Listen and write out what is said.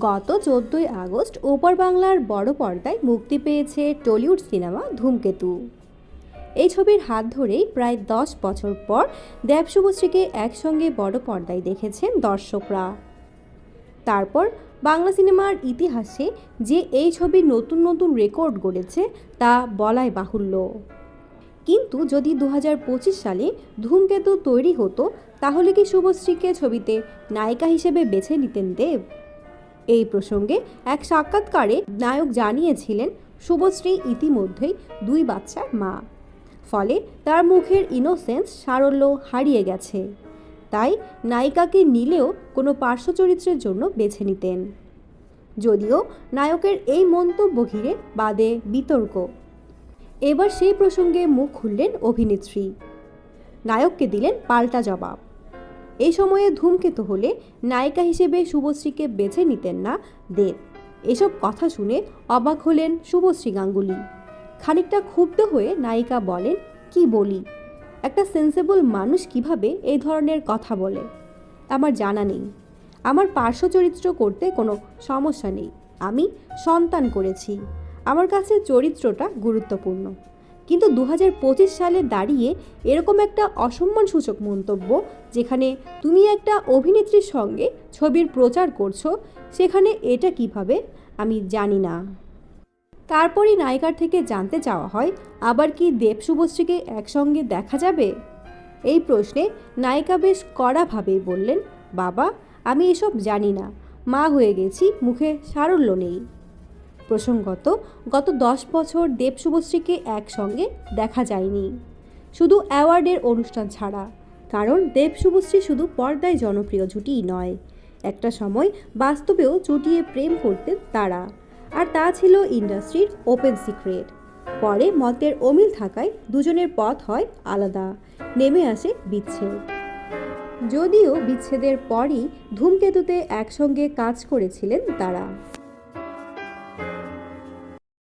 গত চোদ্দোই আগস্ট ওপর বাংলার বড় পর্দায় মুক্তি পেয়েছে টলিউড সিনেমা ধূমকেতু। এই ছবির হাত ধরেই প্রায় দশ বছর পর দেব শুভশ্রীকে একসঙ্গে বড় পর্দায় দেখেছেন দর্শকরা। তারপর বাংলা সিনেমার ইতিহাসে যে এই ছবি নতুন নতুন রেকর্ড গড়েছে তা বলাই বাহুল্য। কিন্তু যদি দু হাজার পঁচিশ সালে ধূমকেতু তৈরি হতো, তাহলে কি শুভশ্রীকে ছবিতে নায়িকা হিসেবে বেছে নিতেন দেব? এই প্রসঙ্গে এক সাক্ষাৎকারে নায়ক জানিয়েছিলেন, শুভশ্রী ইতিমধ্যেই দুই বাচ্চার মা। ফলে তার মুখের ইনোসেন্স সারল্য হারিয়ে গেছে। তাই নায়িকাকে নিলেও কোনো পার্শ্ব চরিত্রের জন্য বেছে নিতেন। যদিও নায়কের এই মন্তব্য ঘিরে বাদে বিতর্ক। এবার সেই প্রসঙ্গে মুখ খুললেন অভিনেত্রী। নায়ককে দিলেন পাল্টা জবাব। এই সময়ে ধূমকেতু হলে নায়িকা হিসেবে শুভশ্রীকে বেছে নিতেন না দেব। এসব কথা শুনে অবাক হলেন শুভশ্রী গাঙ্গুলি। খানিকটা ক্ষুব্ধ হয়ে নায়িকা বলেন, কি বলি? একটা সেন্সেবল মানুষ কীভাবে এই ধরনের কথা বলে? আমার জানা নেই। আমার পার্শ্ব চরিত্র করতে কোনো সমস্যা নেই। আমি সন্তান করেছি। আমার কাছে চরিত্রটা গুরুত্বপূর্ণ। কিন্তু দু হাজার পঁচিশ সালে দাঁড়িয়ে এরকম একটা অসম্মানসূচক মন্তব্য, যেখানে তুমি একটা অভিনেত্রীর সঙ্গে ছবির প্রচার করছ, সেখানে এটা কীভাবে? আমি জানি না। তারপরই নায়িকার থেকে জানতে চাওয়া হয়, আবার কি দেব শুভশ্রীকে একসঙ্গে দেখা যাবে? এই প্রশ্নে নায়িকা বেশ কড়াভাবেই বললেন, বাবা, আমি এসব জানি না। মা হয়ে গেছি, মুখে সারল্য নেই। প্রসঙ্গত, গত দশ বছর দেব শুভশ্রীকে একসঙ্গে দেখা যায়নি। শুধু অ্যাওয়ার্ডের অনুষ্ঠান ছাড়া, কারণ দেব শুভশ্রী শুধু পর্দায় জনপ্রিয় জুটিই নয়। একটা সময় বাস্তবেও চুটিয়ে প্রেম করতেন তারা, আর তা ছিল ইন্ডাস্ট্রির ওপেন সিক্রেট। পরে মতের অমিল থাকায় দুজনের পথ হয় আলাদা, নেমে আসে বিচ্ছেদ। যদিও বিচ্ছেদের পরই ধূমকেতুতে একসঙ্গে কাজ করেছিলেন তারা।